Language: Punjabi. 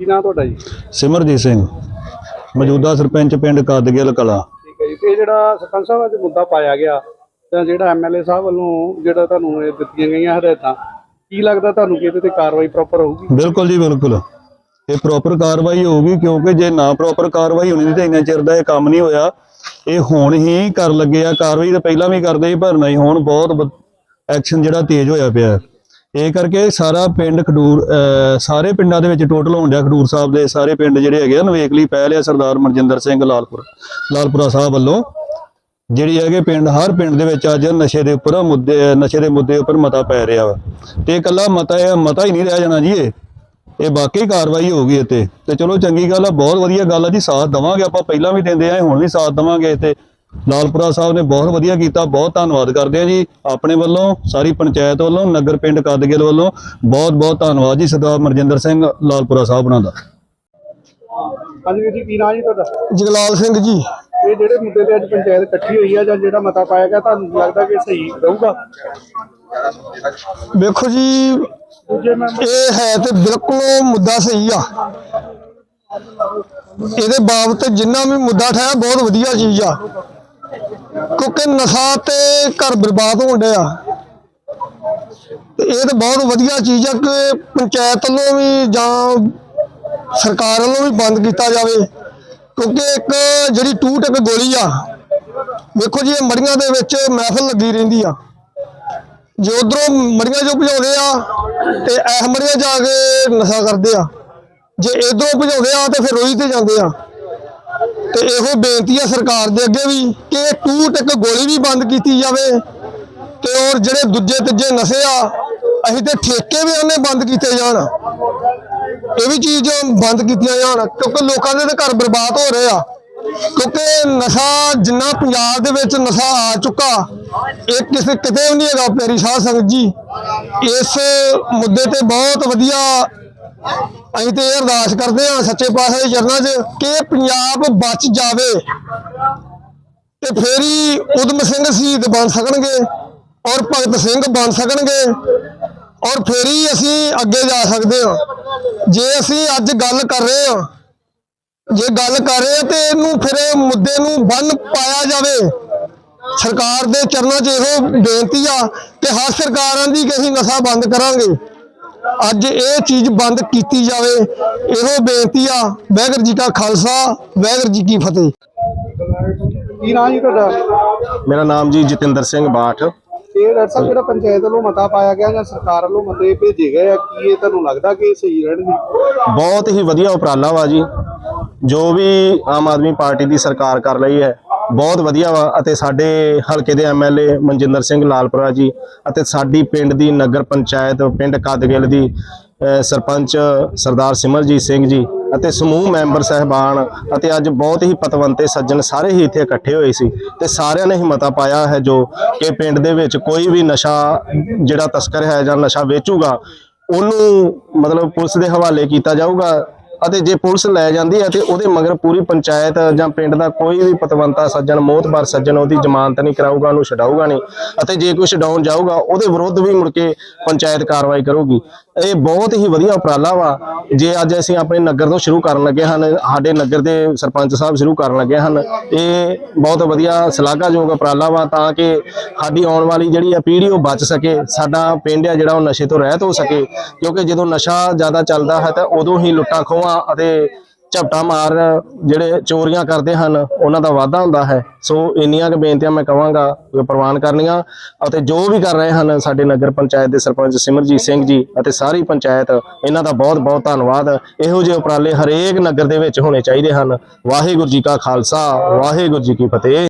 ਕੀ ਨਾਂ ਤੁਹਾਡਾ ਜੀ? ਸਿਮਰਜੀਤ ਸਿੰਘ। ਮੌਜੂਦਾ ਸਰਪੰਚ ਪਿੰਡ ਕਦਗਿਲ ਕਲਾ। ਠੀਕ ਹੈ ਜੀ ਤੇ ਇਹ ਜਿਹੜਾ ਸਰਪੰਚ ਸਾਹਿਬ ਅੱਜ ਮੁੱਦਾ ਪਾਇਆ ਗਿਆ ਤਾਂ ਜਿਹੜਾ ਐਮਐਲਏ ਸਾਹਿਬ ਵੱਲੋਂ ਜਿਹੜਾ ਤੁਹਾਨੂੰ ਇਹ ਦਿੱਤੀਆਂ ਗਈਆਂ ਹਦਾਇਤਾਂ ਕੀ ਲੱਗਦਾ ਤੁਹਾਨੂੰ ਕਿ ਇਹਦੇ ਤੇ ਕਾਰਵਾਈ ਪ੍ਰੋਪਰ ਹੋਊਗੀ? ਬਿਲਕੁਲ ਜੀ ਬਿਲਕੁਲ। ਇਹ ਪ੍ਰੋਪਰ ਕਾਰਵਾਈ ਹੋਊਗੀ ਕਿਉਂਕਿ ਜੇ ਨਾ ਪ੍ਰੋਪਰ ਕਾਰਵਾਈ ਹੋਣੀ ਤਾਂ ਇੰਨਾ ਚਿਰ ਦਾ ਇਹ ਕੰਮ ਨਹੀਂ ਹੋਇਆ। ਇਹ ਹੁਣ ਹੀ ਕਰ ਲੱਗੇ ਆ ਕਾਰਵਾਈ ਤਾਂ ਪਹਿਲਾਂ ਵੀ ਕਰਦੇ ਸੀ ਪਰ ਨਹੀਂ ਹੁਣ ਬਹੁਤ ਐਕਸ਼ਨ ਜਿਹੜਾ ਤੇਜ਼ ਹੋਇਆ ਪਿਆ। ਇਹ ਕਰਕੇ ਸਾਰਾ ਪਿੰਡ ਖਡੂਰ ਸਾਰੇ ਪਿੰਡਾਂ ਦੇ ਵਿੱਚ ਟੋਟਲ ਹੋਣ ਡਿਆ ਖਡੂਰ ਸਾਹਿਬ ਦੇ ਸਾਰੇ ਪਿੰਡ ਜਿਹੜੇ ਹੈਗੇ ਆ, ਨਵੇਕਲੀ ਪਹਿਲ ਆ ਸਰਦਾਰ ਮਨਜਿੰਦਰ ਸਿੰਘ ਲਾਲਪੁਰ, ਲਾਲਪੁਰਾ ਸਾਹਿਬ ਵੱਲੋਂ। ਜਿਹੜੀ ਹੈਗੇ ਪਿੰਡ, ਹਰ ਪਿੰਡ ਦੇ ਵਿੱਚ ਅੱਜ ਨਸ਼ੇ ਦੇ ਉੱਪਰ ਮੁੱਦੇ, ਨਸ਼ੇ ਦੇ ਮੁੱਦੇ ਉੱਪਰ ਮਤਾ ਪੈ ਰਿਹਾ ਵਾ। ਤੇ ਇਕੱਲਾ ਮਤਾ ਇਹ ਮਤਾ ਹੀ ਨਹੀਂ ਰਹਿ ਜਾਣਾ ਜੀ ਇਹ। ਇਹ ਵਾਕਈ ਕਾਰਵਾਈ ਗਈ ਇੱਥੇ। ਤੇ ਚਲੋ ਚੰਗੀ ਗੱਲ ਆ, ਬਹੁਤ ਵਧੀਆ ਗੱਲ ਆ ਜੀ, ਸਾਥ ਦਵਾਂਗੇ ਆਪਾਂ, ਪਹਿਲਾਂ ਵੀ ਦਿੰਦੇ ਆਏ, ਹੁਣ ਵੀ ਸਾਥ ਦਵਾਂਗੇ ਤੇ ਲਾਲਪੁਰਾ ਸਾਹਿਬ ਨੇ ਬਹੁਤ ਵਧੀਆ ਕੀਤਾ ਬਹੁਤ ਧੰਨਵਾਦ ਕਰਦੇ ਆ ਜੀ। ਆਪਣੇ ਵੱਲੋਂ ਸਾਰੀ ਪੰਚਾਇਤ ਵੱਲੋਂ ਨਗਰ ਪਿੰਡ ਕਦਗਿਲ ਵੱਲੋਂ ਬਹੁਤ ਬਹੁਤ ਧੰਨਵਾਦ ਜੀ ਸਰਦਾਰ ਮਰਜਿੰਦਰ ਸਿੰਘ ਲਾਲਪੁਰਾ ਸਾਹਿਬ ਉਹਨਾਂ ਦਾ। ਹਾਂਜੀ ਵੀਰ ਜੀ ਕੀ ਨਾਂ ਜੀ ਤੁਹਾਡਾ? ਜਗਲਾਲ ਸਿੰਘ ਜੀ। ਇਹ ਜਿਹੜੇ ਮੁੱਦੇ ਤੇ ਅੱਜ ਪੰਚਾਇਤ ਇਕੱਠੀ ਹੋਈ ਆ ਜਾਂ ਜਿਹੜਾ ਮਤਾ ਪਾਇਆ ਗਿਆ ਤੁਹਾਨੂੰ ਲੱਗਦਾ ਕਿ ਸਹੀ ਰਹੂਗਾ? ਵੇਖੋ ਜੀ ਇਹ ਹੈ ਤੇ ਬਿਲਕੁਲ ਮੁੱਦਾ ਸਹੀ ਆ। ਇਹਦੇ ਬਾਬਤ ਜਿੰਨਾ ਵੀ ਮੁੱਦਾ ਠਾਇਆ ਬਹੁਤ ਵਧੀਆ ਚੀਜ਼ ਆ। ਕਿਉਂਕਿ ਨਸ਼ਾ ਤੇ ਘਰ ਬਰਬਾਦ ਹੋਣ ਡਿਆ। ਇਹ ਤਾਂ ਬਹੁਤ ਵਧੀਆ ਚੀਜ਼ ਆ ਕਿ ਪੰਚਾਇਤ ਵੱਲੋਂ ਵੀ ਜਾਂ ਸਰਕਾਰ ਵੱਲੋਂ ਵੀ ਬੰਦ ਕੀਤਾ ਜਾਵੇ। ਕਿਉਂਕਿ ਇੱਕ ਜਿਹੜੀ ਟੂ ਟਕ ਗੋਲੀ ਆ, ਵੇਖੋ ਜੀ, ਇਹ ਮੜੀਆਂ ਦੇ ਵਿੱਚ ਮਹਿਫਲ ਲੱਗੀ ਰਹਿੰਦੀ ਆ। ਜੇ ਉਧਰੋਂ ਮੜੀਆਂ ਜੋ ਭਜਾਉਂਦੇ ਆ ਤੇ ਇਹ ਮੜੀਆਂ ਜਾ ਕੇ ਨਸ਼ਾ ਕਰਦੇ ਆ। ਜੇ ਇਧਰੋਂ ਭਜਾਉਂਦੇ ਆ ਤੇ ਫਿਰ ਰੋਈ ਤੇ ਜਾਂਦੇ ਆ। ਤੇ ਇਹੋ ਬੇਨਤੀ ਆ ਸਰਕਾਰ ਦੇ ਅੱਗੇ ਵੀ ਕਿ ਇਹ ਟੂ ਟਕ ਗੋਲੀ ਵੀ ਬੰਦ ਕੀਤੀ ਜਾਵੇ ਤੇ ਔਰ ਜਿਹੜੇ ਦੂਜੇ ਤੀਜੇ ਨਸ਼ੇ ਆ, ਅਸੀਂ ਤੇ ਠੇਕੇ ਵੀ ਉਹਨੇ ਬੰਦ ਕੀਤੇ ਜਾਣ। ਇਹ ਵੀ ਚੀਜ਼ ਬੰਦ ਕੀਤੀਆਂ ਜਾਣ, ਕਿਉਂਕਿ ਲੋਕਾਂ ਦੇ ਤਾਂ ਘਰ ਬਰਬਾਦ ਹੋ ਰਹੇ ਆ। ਕਿਉਂਕਿ ਨਸ਼ਾ ਜਿੰਨਾ ਪੰਜਾਬ ਦੇ ਵਿੱਚ ਨਸ਼ਾ ਆ ਚੁੱਕਾ, ਇਹ ਕਿਸੇ ਕਿਤੇ ਵੀ ਨਹੀਂ ਹੈਗਾ। ਪਿਆਰੀ ਸ਼ਾਹ ਸੰਗਤ ਜੀ, ਇਸ ਮੁੱਦੇ ਤੇ ਬਹੁਤ ਵਧੀਆ ਅਸੀਂ ਤੇ ਇਹ ਅਰਦਾਸ ਕਰਦੇ ਹਾਂ ਸੱਚੇ ਪਾਤਸ਼ਾਹ ਦੇ ਚਰਨਾਂ 'ਚ ਕਿ ਪੰਜਾਬ ਬਚ ਜਾਵੇ ਤੇ ਫੇਰ ਹੀ ਉਦਮ ਸਿੰਘ ਸ਼ਹੀਦ ਬਣ ਸਕਣਗੇ ਔਰ ਭਗਤ ਸਿੰਘ ਬਣ ਸਕਣਗੇ ਔਰ ਫੇਰ ਹੀ ਅਸੀਂ ਅੱਗੇ ਜਾ ਸਕਦੇ ਹਾਂ। ਜੇ ਅਸੀਂ ਅੱਜ ਗੱਲ ਕਰ ਰਹੇ ਹਾਂ, ਜੇ ਗੱਲ ਕਰ ਰਹੇ ਆ ਤੇ ਇਹਨੂੰ ਫਿਰ ਇਹ ਮੁੱਦੇ ਨੂੰ ਬੰਨ ਪਾਇਆ ਜਾਵੇ। ਸਰਕਾਰ ਦੇ ਚਰਨਾਂ 'ਚ ਇਹੋ ਬੇਨਤੀ ਆ ਕਿ ਹਰ ਸਰਕਾਰਾਂ ਦੀ ਕਿ ਅਸੀਂ ਨਸ਼ਾ ਬੰਦ ਕਰਾਂਗੇ। ਅੱਜ ਇਹ ਚੀਜ਼ ਬੰਦ ਕੀਤੀ ਜਾਵੇ ਇਹੋ ਬੇਨਤੀ ਆ ਵਾਹਿਗੁਰੂ ਜੀ ਕਾ ਖਾਲਸਾ ਵਾਹਿਗੁਰੂ ਜੀ ਕੀ ਫਤਿਹ। ਕੀ ਨਾਂ ਜੀ ਤੁਹਾਡਾ? ਮੇਰਾ ਨਾਮ ਜੀ ਜਤਿੰਦਰ ਸਿੰਘ ਬਾਠ। ਇਹ ਡਾਕਟਰ ਸਾਹਿਬ ਜਿਹੜਾ ਪੰਚਾਇਤ ਵੱਲੋਂ ਮਤਾ ਪਾਇਆ ਗਿਆ ਜਾਂ ਸਰਕਾਰ ਵੱਲੋਂ ਮਤੇ ਭੇਜੇ ਗਏ ਆ ਕੀ ਇਹ ਤੁਹਾਨੂੰ ਲੱਗਦਾ ਕਿ ਸਹੀ ਰਹਿਣਗੇ? ਬਹੁਤ ਹੀ ਵਧੀਆ ਉਪਰਾਲਾ ਵਾ ਜੀ। ਜੋ ਵੀ ਆਮ ਆਦਮੀ ਪਾਰਟੀ ਦੀ ਸਰਕਾਰ ਕਰ ਰਹੀ ਹੈ ਬਹੁਤ ਵਧੀਆ ਵਾ ਅਤੇ ਸਾਡੇ ਹਲਕੇ ਦੇ ਐਮਐਲਏ ਮਨਜਿੰਦਰ ਸਿੰਘ ਲਾਲਪੁਰਾ ਜੀ ਅਤੇ ਸਾਡੀ ਪਿੰਡ ਦੀ ਨਗਰ ਪੰਚਾਇਤ ਪਿੰਡ ਕਦਗਿਲ ਦੀ ਸਰਪੰਚ ਸਰਦਾਰ ਸਿਮਰਜੀਤ ਸਿੰਘ ਜੀ ਅਤੇ ਸਮੂਹ ਮੈਂਬਰ ਸਹਿਬਾਨ ਅਤੇ ਅੱਜ ਬਹੁਤ ਹੀ ਪਤਵੰਤੇ ਸੱਜਣ ਸਾਰੇ ਹੀ ਇੱਥੇ ਇਕੱਠੇ ਹੋਏ ਸੀ ਤੇ ਸਾਰਿਆਂ ਨੇ ਹੀ ਮਤਾ ਪਾਇਆ ਹੈ ਜੋ ਕਿ ਪਿੰਡ ਦੇ ਵਿੱਚ ਕੋਈ ਵੀ ਨਸ਼ਾ ਜਿਹੜਾ ਤਸਕਰ ਹੈ ਜਾਂ ਨਸ਼ਾ ਵੇਚੂਗਾ, ਉਹਨੂੰ ਮਤਲਬ ਪੁਲਿਸ ਦੇ ਹਵਾਲੇ ਕੀਤਾ ਜਾਊਗਾ ਅਤੇ ਜੇ ਪੁਲਿਸ ਲੈ ਜਾਂਦੀ ਹੈ ਤੇ ਉਹਦੇ ਮਗਰ ਪੂਰੀ ਪੰਚਾਇਤ ਜਾਂ ਪਿੰਡ ਦਾ ਕੋਈ ਵੀ ਪਤਵੰਤਾ ਸੱਜਣ, ਮੋਹਤਬਾਰ ਸੱਜਣ ਉਹਦੀ ਜ਼ਮਾਨਤ ਨਹੀਂ ਕਰਾਊਗਾ, ਉਹਨੂੰ ਛਡਾਊਗਾ ਨਹੀਂ ਅਤੇ ਜੇ ਕੋਈ ਛਡਾਉਣ ਜਾਊਗਾ, ਉਹਦੇ ਵਿਰੁੱਧ ਵੀ ਮੁੜ ਕੇ ਪੰਚਾਇਤ ਕਾਰਵਾਈ ਕਰੂਗੀ। ਇਹ ਬਹੁਤ ਹੀ ਵਧੀਆ ਉਪਰਾਲਾ ਵਾ। ਜੇ ਅੱਜ ਅਸੀਂ ਆਪਣੇ ਨਗਰ ਤੋਂ ਸ਼ੁਰੂ ਕਰਨ ਲੱਗੇ ਹਨ, ਸਾਡੇ ਨਗਰ ਦੇ ਸਰਪੰਚ ਸਾਹਿਬ ਸ਼ੁਰੂ ਕਰਨ ਲੱਗੇ ਹਨ, ਇਹ ਬਹੁਤ ਵਧੀਆ ਸ਼ਲਾਘਾਯੋਗ ਉਪਰਾਲਾ ਵਾ ਤਾਂ ਕਿ ਸਾਡੀ ਆਉਣ ਵਾਲੀ ਜਿਹੜੀ ਆ ਪੀੜ੍ਹੀ ਉਹ ਬਚ ਸਕੇ, ਸਾਡਾ ਪਿੰਡ ਆ ਜਿਹੜਾ ਉਹ ਨਸ਼ੇ ਤੋਂ ਰਹਿਤ ਹੋ ਸਕੇ, ਕਿਉਂਕਿ ਜਦੋਂ ਨਸ਼ਾ ਜ਼ਿਆਦਾ ਚੱਲਦਾ ਹੈ ਤਾਂ ਉਦੋਂ ਹੀ ਲੁੱਟਾਂ ਖੋਹਾਂ ਅਤੇ ਝਪਟਾ ਮਾਰ ਜਿਹੜੇ ਚੋਰੀਆਂ ਕਰਦੇ ਹਨ, ਉਹਨਾਂ ਦਾ ਵਾਧਾ ਹੁੰਦਾ ਹੈ। ਸੋ ਇੰਨੀਆਂ ਕੁ ਬੇਨਤੀਆਂ ਮੈਂ ਕਵਾਂਗਾ ਕਿ ਪ੍ਰਵਾਨ ਕਰਨੀਆਂ ਅਤੇ ਜੋ ਵੀ ਕਰ ਰਹੇ ਹਨ, ਸਾਡੇ ਨਗਰ ਪੰਚਾਇਤ ਦੇ ਸਰਪੰਚ ਸਿਮਰਜੀਤ ਸਿੰਘ ਜੀ ਅਤੇ ਸਾਰੀ ਪੰਚਾਇਤ, ਇਹਨਾਂ ਦਾ ਬਹੁਤ ਬਹੁਤ ਧੰਨਵਾਦ। ਇਹੋ ਜਿਹੇ ਉਪਰਾਲੇ ਹਰੇਕ ਨਗਰ ਦੇ ਵਿੱਚ ਹੋਣੇ ਚਾਹੀਦੇ ਹਨ। ਵਾਹਿਗੁਰੂ ਜੀ ਕਾ ਖਾਲਸਾ, ਵਾਹਿਗੁਰੂ ਜੀ ਕੀ ਫਤਿਹ।